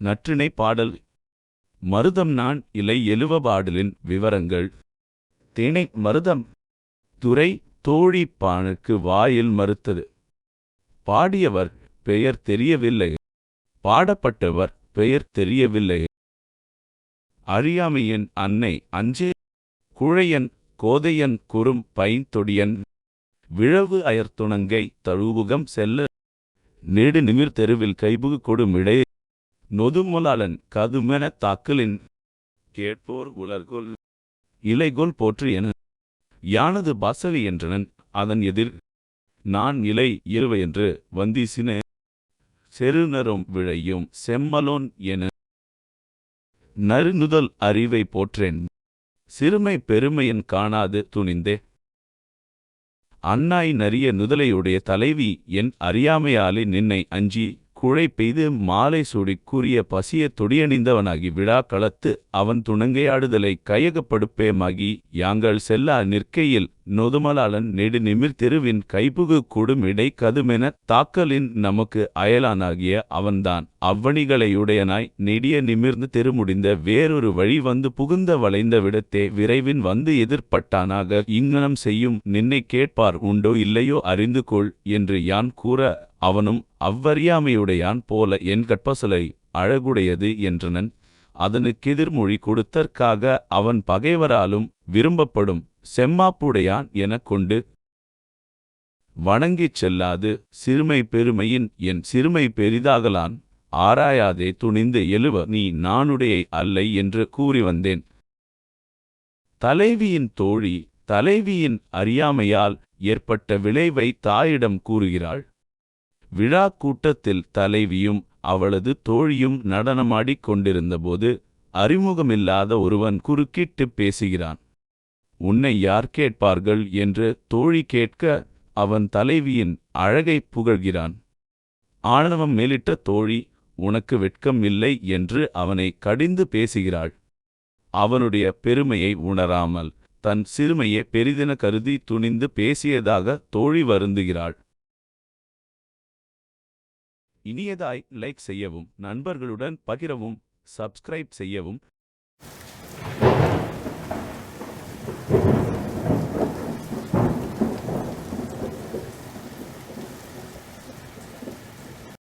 நற்றிணை பாடல். மருதம் நான் இலை எழுவ பாடலின் விவரங்கள். திணை மருதம். துறை தோழி பானுக்கு வாயில் மறுத்தது. பாடியவர் பெயர் தெரியவில்லை. பாடப்பட்டவர் பெயர் தெரியவில்லை. அறியாமையின் அன்னை அஞ்சே. குழையன் கோதையன் குறும் பைந்தொடியன் விழவு அயர்த்துணங்கை தழுவுகம் செல்ல. நெடு நிமிர் தெருவில் கைபுகு கொடுமிடை. நொதுமுலாளன் கதுமெனத் தாக்கலின் கேட்போர் உலர்கொல் இலைகொல் போற்றியன யானது பாசவி என்றனன் அதன் எதிர் நான் இலை இருவை என்று வந்தீசின செருநரும் விழையும் செம்மலோன் என நறுநுதல் அறிவை போற்றேன். சிறுமை பெருமையன் காணாது துணிந்தே. அன்னாய் நரிய நுதலையுடைய தலைவி என் அறியாமையாலே நின்னை அஞ்சி குழை பெய்து மாலை சூடிக் கூறிய பசிய தொடியணிந்தவனாகி விழா களத்து அவன் துணங்கையாடுதலை கையகப்படுப்பேமாகி யாங்கள் செல்லா நிற்கையில் நொதுமலாளன் நெடு நிமிர் தெருவின் கைப்புகு கூடும் இடை கதுமென தாக்கலின் நமக்கு அயலானாகிய அவன்தான். அவ்வணிகளையுடையனாய் நெடிய நிமிர்ந்து தெருமுடிந்த வேறொரு வழி வந்து புகுந்த வளைந்த விடத்தே விரைவின் வந்து எதிர்ப்பட்டானாக இங்ஙனம் செய்யும் நின்னை கேட்பார் உண்டோ இல்லையோ அறிந்து கொள் என்று யான் கூற அவனும் அவ்வறியாமையுடையான் போல என் கற்பசலை அழகுடையது என்றனன். அதனுக்கெதிர்மொழி கொடுத்தற்காக அவன் பகைவராலும் விரும்பப்படும். செம்மாப்புடையான் எனக் கொண்டு வணங்கிச் செல்லாது. சிறுமை பெருமையின் என் சிறுமை பெரிதாகலான் ஆராயாதே. துணிந்து எழுவ நீ நானுடையை அல்லை என்று கூறி வந்தேன். தலைவியின் தோழி தலைவியின் அறியாமையால் ஏற்பட்ட விளைவை தாயிடம் கூறுகிறாள். விழா கூட்டத்தில் தலைவியும் அவளது தோழியும் நடனமாடிக் கொண்டிருந்தபோது அறிமுகமில்லாத ஒருவன் குறுக்கிட்டு பேசுகிறான். உன்னை யார் கேட்பார்கள் என்று தோழி கேட்க அவன் தலைவியின் அழகை புகழ்கிறான். ஆணவம் மேலிட்ட தோழி உனக்கு வெட்கம் இல்லை என்று அவனை கடிந்து பேசுகிறாள். அவனுடைய பெருமையை உணராமல் தன் சிறுமையை பெரிதென கருதி துணிந்து பேசியதாக தோழி வருந்துகிறாள். இனியதாய் லைக் செய்யவும் நண்பர்களுடன் பகிரவும் சப்ஸ்கிரைப் செய்யவும்